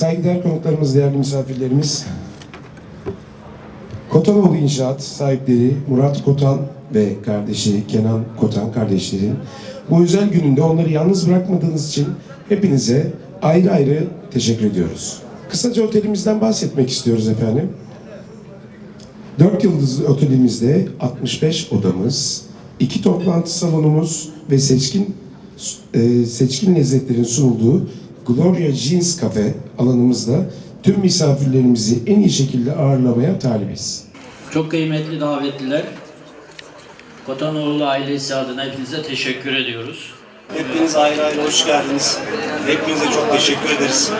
Saygıdeğer konuklarımız, değerli misafirlerimiz, Kotanoğlu İnşaat sahipleri Murat Kotan ve kardeşi Kenan Kotan kardeşlerin bu özel gününde onları yalnız bırakmadığınız için hepinize ayrı ayrı teşekkür ediyoruz. Kısaca otelimizden bahsetmek istiyoruz efendim. 4 yıldızlı otelimizde 65 odamız, 2 toplantı salonumuz ve seçkin e, seçkin lezzetlerin sunulduğu Gloria Jeans Cafe alanımızda tüm misafirlerimizi en iyi şekilde ağırlamaya talibiz. Çok kıymetli davetliler, Kotanoğlu ailesi adına hepinize teşekkür ediyoruz. Hepiniz ayrı ayrı hoş geldiniz. Hepinize çok teşekkür ederiz.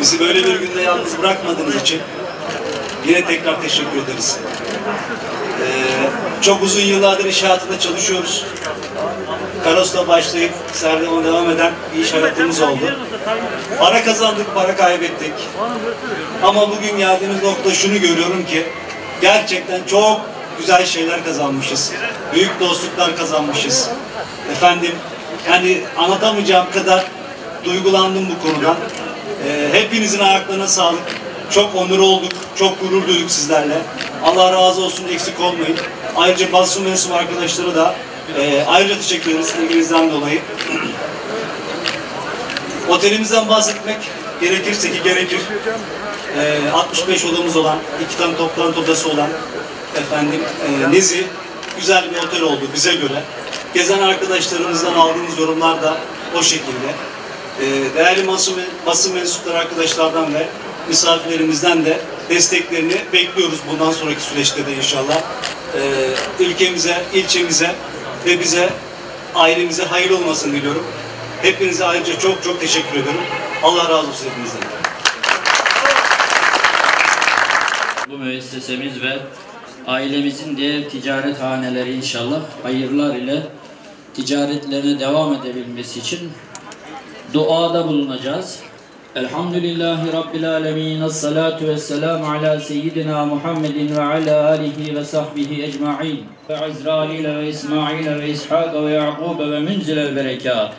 Bizi böyle bir günde yalnız bırakmadığınız için yine tekrar teşekkür ederiz. Ee, çok uzun yıllardır iş hayatında çalışıyoruz. Karos'la başlayıp Serdemon'a devam eden bir iş hayatımız oldu. Para kazandık, para kaybettik. Ama bugün geldiğimiz nokta şunu görüyorum ki gerçekten çok güzel şeyler kazanmışız. Büyük dostluklar kazanmışız. Efendim yani anlatamayacağım kadar duygulandım bu konudan. Ee, hepinizin ayaklarına sağlık. Çok onur olduk, çok gurur duyduk sizlerle. Allah razı olsun, eksik olmayın. Ayrıca basın mensubu arkadaşlara da e, ayrıca teşekkür ederiz ilginizden dolayı. Otelimizden bahsetmek gerekirse ki gerekir. Ee, 65 odamız olan, iki tane toplantı odası olan efendim e, Nezi güzel bir otel oldu bize göre. Gezen arkadaşlarımızdan aldığımız yorumlar da o şekilde. Ee, değerli basın, basın mensupları arkadaşlardan ve misafirlerimizden de desteklerini bekliyoruz bundan sonraki süreçte de inşallah. Ee, ülkemize, ilçemize ve bize, ailemize hayırlı olmasını diliyorum. Hepinize ayrıca çok çok teşekkür ediyorum. Allah razı olsun hepinizden. Bu müessesemiz ve ailemizin diğer ticaret haneleri inşallah hayırlar ile ticaretlerine devam edebilmesi için duada bulunacağız. Elhamdülillahi Rabbil Alemin. Esselatu vesselamu ala seyyidina Muhammedin ve ala alihi ve sahbihi ecma'in. Ve Azrail ve İsmail ve İshak ve Yaqub ve münzilel berekat.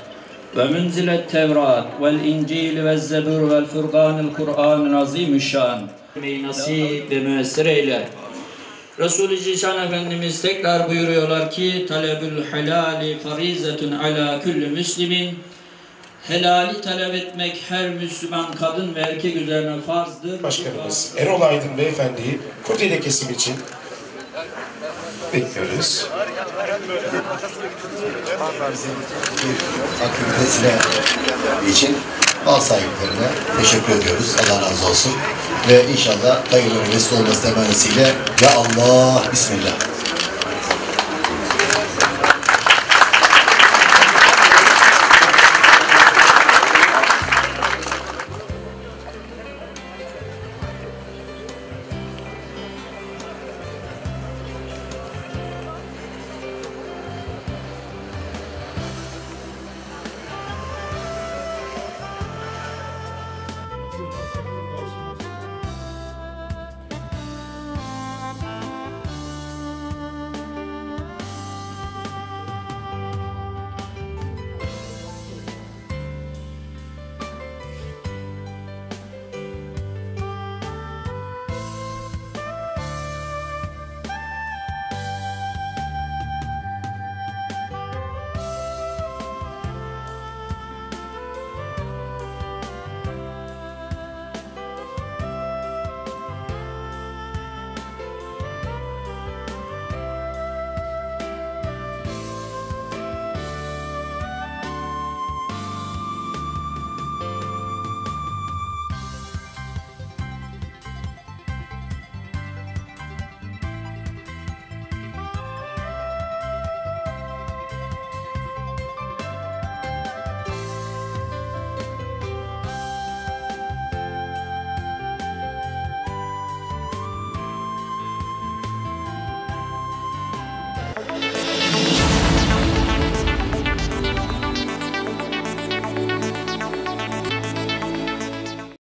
Ve münzilet Tevrat vel İncil ve Zebur vel Furkanil Kur'anil Azimüşşan. Nasip ve müessir eyle. Resul-i Zişan Efendimiz tekrar buyuruyorlar ki talebül helali farizetun ala kulli müslimin helali talep etmek her Müslüman kadın ve erkek üzerine farzdır. Başkanımız Erol Aydın Beyefendi'yi kurdele kesim için bekliyoruz. aktivitesine için mal sahiplerine teşekkür ediyoruz. Allah razı olsun. Ve inşallah hayırlı vesile olması temennisiyle Ya Allah Bismillah.